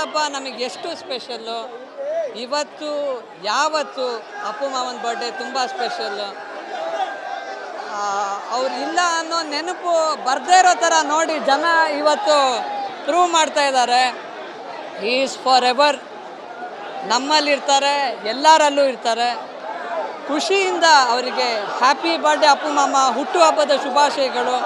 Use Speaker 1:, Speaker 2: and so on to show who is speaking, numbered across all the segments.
Speaker 1: ಹಬ್ಬ ನಮಗೆ ಎಷ್ಟು ಸ್ಪೆಷಲ್ಲು? ಇವತ್ತು, ಯಾವತ್ತು ಅಪ್ಪು ಮಾವನ ಬರ್ಡೇ ತುಂಬ ಸ್ಪೆಷಲ್ಲು ಅವ್ರು ಇಲ್ಲ ಅನ್ನೋ ನೆನಪು ಬರ್ದೇ ಇರೋ ಥರ ನೋಡಿ ಜನ ಇವತ್ತು ಪ್ರೂವ್ ಮಾಡ್ತಾ ಇದ್ದಾರೆ. ಈಸ್ ಫಾರ್ ಎವರ್ ನಮ್ಮಲ್ಲಿರ್ತಾರೆ, ಎಲ್ಲರಲ್ಲೂ ಇರ್ತಾರೆ. ಖುಷಿಯಿಂದ ಅವರಿಗೆ ಹ್ಯಾಪಿ ಬರ್ಡೇ ಅಪ್ಪು ಮಾಮ ಹುಟ್ಟುಹಬ್ಬದ ಶುಭಾಶಯಗಳು.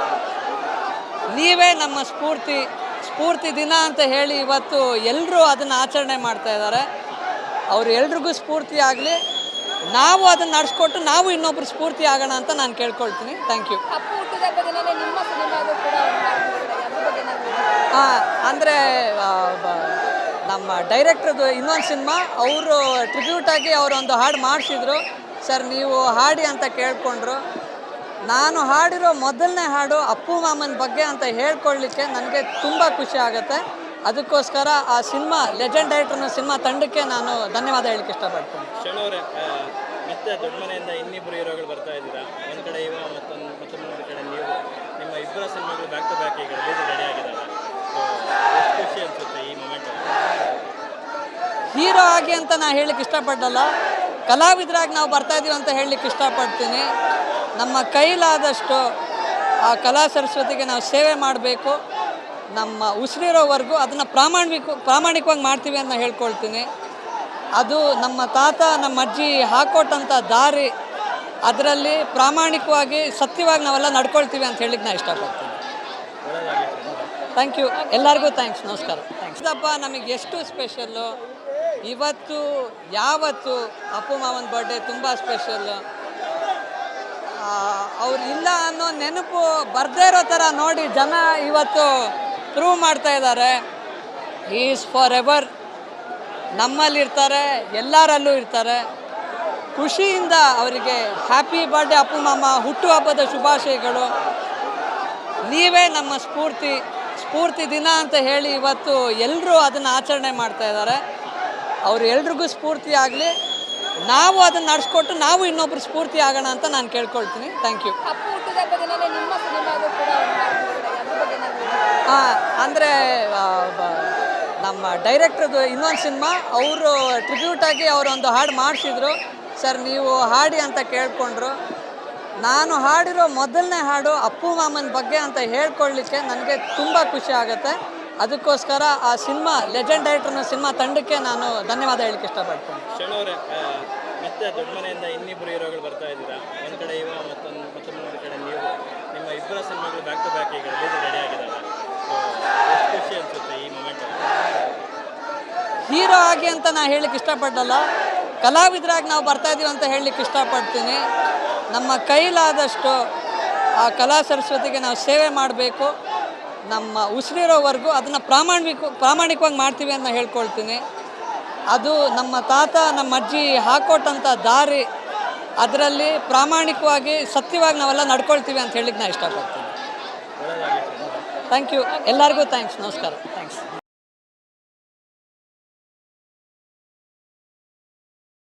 Speaker 1: ನೀವೇ ನಮ್ಮ ಸ್ಫೂರ್ತಿ. ಸ್ಫೂರ್ತಿ ದಿನ ಅಂತ ಹೇಳಿ ಇವತ್ತು ಎಲ್ಲರೂ ಅದನ್ನು ಆಚರಣೆ ಮಾಡ್ತಾ ಇದ್ದಾರೆ. ಅವ್ರು ಎಲ್ರಿಗೂ ಸ್ಫೂರ್ತಿ ಆಗಲಿ. ನಾವು ಅದನ್ನು ನಡೆಸ್ಕೊಟ್ಟು ನಾವು ಇನ್ನೊಬ್ರು ಸ್ಫೂರ್ತಿ ಆಗೋಣ ಅಂತ ನಾನು ಕೇಳ್ಕೊಳ್ತೀನಿ. ಥ್ಯಾಂಕ್ ಯು ಹಾಂ ಅಂದರೆ ನಮ್ಮ ಡೈರೆಕ್ಟ್ರದ್ದು ಇನ್ನೊಂದು ಸಿನಿಮಾ. ಅವರು ಟ್ರಿಬ್ಯೂಟಾಗಿ ಅವರೊಂದು ಹಾಡು ಮಾಡಿಸಿದ್ರು. ಸರ್ ನೀವು ಹಾಡಿ ಅಂತ ಕೇಳ್ಕೊಂಡ್ರು. ನಾನು ಹಾಡಿರೋ ಮೊದಲನೇ ಹಾಡು ಅಪ್ಪು ಮಾಮನ ಬಗ್ಗೆ ಅಂತ ಹೇಳ್ಕೊಳ್ಳಿಕ್ಕೆ ನನಗೆ ತುಂಬ ಖುಷಿ ಆಗುತ್ತೆ. ಅದಕ್ಕೋಸ್ಕರ ಆ ಸಿನಿಮಾ ಲೆಜೆಂಡ್ ಡೈರೆಕ್ಟರ್ನ ಸಿನಿಮಾ ತಂಡಕ್ಕೆ ನಾನು ಧನ್ಯವಾದ ಹೇಳಕ್ಕೆ ಇಷ್ಟಪಡ್ತೀನಿ.
Speaker 2: ಮತ್ತೆ ದೊಡ್ಡ ಮನೆಯಿಂದ ಇನ್ನಿಬ್ಬರು ಹೀರೋಗಳು ಬರ್ತಾ ಇದ್ದೀರಾ? ಒಂದು ಕಡೆ ಇವ ಮತ್ತೊಂದು ಮತ್ತೊಂದು ಕಡೆ ನೀವು. ನಿಮ್ಮ ಇಬ್ಬರ ಸಿನಿಮಾಗಳು ಬ್ಯಾಕ್ ಟು ಬ್ಯಾಕ್ ಈಗ ರಿಲೀಸ್ ರೆಡಿ ಆಗಿದ್ದಾವೆ ಖುಷಿ ಅನ್ಸುತ್ತೆ ಈ ಮೊಮೆಂಟ್
Speaker 1: ಹೀರೋ ಆಗಿ ಅಂತ ನಾನು ಹೇಳಕ್ಕೆ ಇಷ್ಟಪಡಲ್ಲ. ಕಲಾವಿದರಾಗಿ ನಾವು ಬರ್ತಾ ಇದ್ದೀವಿ ಅಂತ ಹೇಳಲಿಕ್ಕೆ ಇಷ್ಟಪಡ್ತೀನಿ. ನಮ್ಮ ಕೈಲಾದಷ್ಟು ಆ ಕಲಾ ಸರಸ್ವತಿಗೆ ನಾವು ಸೇವೆ ಮಾಡಬೇಕು. ನಮ್ಮ ಉಸಿರಿರೋವರೆಗೂ ಅದನ್ನು ಪ್ರಾಮಾಣಿಕ ಪ್ರಾಮಾಣಿಕವಾಗಿ ಮಾಡ್ತೀವಿ ಅಂತ ಹೇಳ್ಕೊಳ್ತೀನಿ. ಅದು ನಮ್ಮ ತಾತ, ನಮ್ಮ ಅಜ್ಜಿ ಹಾಕೊಟ್ಟಂಥ ದಾರಿ, ಅದರಲ್ಲಿ ಪ್ರಾಮಾಣಿಕವಾಗಿ, ಸತ್ಯವಾಗಿ ನಾವೆಲ್ಲ ನಡ್ಕೊಳ್ತೀವಿ ಅಂತ ಹೇಳಿಕ್ಕೆ ನಾನು ಇಷ್ಟಪಡ್ತೀನಿ. ಥ್ಯಾಂಕ್ ಯು ಎಲ್ಲರಿಗೂ ಥ್ಯಾಂಕ್ಸ್ ನಮಸ್ಕಾರ. ಥ್ಯಾಂಕ್ಸ್ ಹಬ್ಬ ನಮಗೆ ಎಷ್ಟು ಸ್ಪೆಷಲ್ಲು ಇವತ್ತು, ಯಾವತ್ತು ಅಪ್ಪು ಮಾವನ ಬರ್ಡೇ ತುಂಬ ಸ್ಪೆಷಲ್ಲು ಅವ್ರು ಇಲ್ಲ ಅನ್ನೋ ನೆನಪು ಬರ್ದೇ ಇರೋ ಥರ ನೋಡಿ ಜನ ಇವತ್ತು ಪ್ರೂವ್ ಮಾಡ್ತಾ ಇದ್ದಾರೆ. ಈಸ್ ಫಾರ್ ಎವರ್ ನಮ್ಮಲ್ಲಿರ್ತಾರೆ ಎಲ್ಲರಲ್ಲೂ ಇರ್ತಾರೆ. ಖುಷಿಯಿಂದ ಅವರಿಗೆ ಹ್ಯಾಪಿ ಬರ್ಡೇ ಅಪ್ಪು ಮಾಮ ಹುಟ್ಟುಹಬ್ಬದ ಶುಭಾಶಯಗಳು. ನೀವೇ ನಮ್ಮ ಸ್ಫೂರ್ತಿ ಸ್ಫೂರ್ತಿ ದಿನ ಅಂತ ಹೇಳಿ ಇವತ್ತು ಎಲ್ಲರೂ ಅದನ್ನು ಆಚರಣೆ ಮಾಡ್ತಾ ಇದ್ದಾರೆ. ಅವ್ರು ಎಲ್ರಿಗೂ ಸ್ಫೂರ್ತಿ ಆಗಲಿ ನಾವು ಅದನ್ನು ನಡೆಸ್ಕೊಟ್ಟು ನಾವು ಇನ್ನೊಬ್ರು ಸ್ಫೂರ್ತಿ ಆಗೋಣ ಅಂತ ನಾನು ಕೇಳ್ಕೊಳ್ತೀನಿ. ಥ್ಯಾಂಕ್ ಯು
Speaker 3: ಅಂದರೆ
Speaker 1: ನಮ್ಮ ಡೈರೆಕ್ಟ್ರದ್ದು ಇನ್ನೊಂದು ಸಿನಿಮಾ ಅವರು ಟ್ರಿಬ್ಯೂಟಾಗಿ ಅವರೊಂದು ಹಾಡು ಮಾಡಿಸಿದ್ರು. ಸರ್ ನೀವು ಹಾಡಿ ಅಂತ ಕೇಳಿಕೊಂಡ್ರು. ನಾನು ಹಾಡಿರೋ ಮೊದಲನೇ ಹಾಡು ಅಪ್ಪು ಮಾಮನ ಬಗ್ಗೆ ಅಂತ ಹೇಳ್ಕೊಳ್ಳಿಕ್ಕೆ ನನಗೆ ತುಂಬ ಖುಷಿ ಆಗುತ್ತೆ. ಅದಕ್ಕೋಸ್ಕರ ಆ ಸಿನಿಮಾ ಲೆಜೆಂಡ್ ಡೈರೆಕ್ಟರ್ನ ಸಿನಿಮಾ ತಂಡಕ್ಕೆ ನಾನು ಧನ್ಯವಾದ ಹೇಳಕ್ಕೆ ಇಷ್ಟಪಡ್ತೀನಿ.
Speaker 2: ಶರಣವ್ರೆ ಮತ್ತೆ ದೊಡ್ಡ ಮನೆಯಿಂದ ಇನ್ನಿಬ್ಬರು ಹೀರೋಗಳು ಬರ್ತಾ ಇದ್ದೀರಾ? ಒಂದು ಕಡೆ ಇವ ಮತ್ತೊಂದು ಮತ್ತೊಂದು ಕಡೆ ನೀವು. ನಿಮ್ಮ ಇಬ್ಬರ ಸಿನಿಮಾಗಳು ಬ್ಯಾಕ್ ಟು ಬ್ಯಾಕ್ ಈಗ ರಿಲೀಸ್ ರೆಡಿ ಆಗಿದ್ದಾವೆ. ಖುಷಿ ಅನಿಸುತ್ತೆ ಈ ಮೊಮೆಂಟ್
Speaker 1: ಹೀರೋ ಆಗಿ ಅಂತ ನಾನು ಹೇಳಕ್ಕೆ ಇಷ್ಟಪಡಲ್ಲ. ಕಲಾವಿದರಾಗಿ ನಾವು ಬರ್ತಾ ಇದ್ದೀವಿ ಅಂತ ಹೇಳಲಿಕ್ಕೆ ಇಷ್ಟಪಡ್ತೀನಿ. ನಮ್ಮ ಕೈಲಾದಷ್ಟು ಆ ಕಲಾ ಸರಸ್ವತಿಗೆ ನಾವು ಸೇವೆ ಮಾಡಬೇಕು. ನಮ್ಮ ಉಸಿರಿರೋವರೆಗೂ ಅದನ್ನು ಪ್ರಾಮಾಣಿಕ, ಪ್ರಾಮಾಣಿಕವಾಗಿ ಮಾಡ್ತೀವಿ ಅಂತ ಹೇಳ್ಕೊಳ್ತೀನಿ. ಅದು ನಮ್ಮ ತಾತ, ನಮ್ಮ ಅಜ್ಜಿ ಹಾಕೊಟ್ಟಂಥ ದಾರಿ, ಅದರಲ್ಲಿ ಪ್ರಾಮಾಣಿಕವಾಗಿ, ಸತ್ಯವಾಗಿ ನಾವೆಲ್ಲ ನಡ್ಕೊಳ್ತೀವಿ ಅಂತ ಹೇಳಿಕ್ಕೆ ನಾನು ಇಷ್ಟಪಡ್ತೀನಿ. ಥ್ಯಾಂಕ್ ಯು ಎಲ್ಲರಿಗೂ ಥ್ಯಾಂಕ್ಸ್ ನಮಸ್ಕಾರ. ಥ್ಯಾಂಕ್ಸ್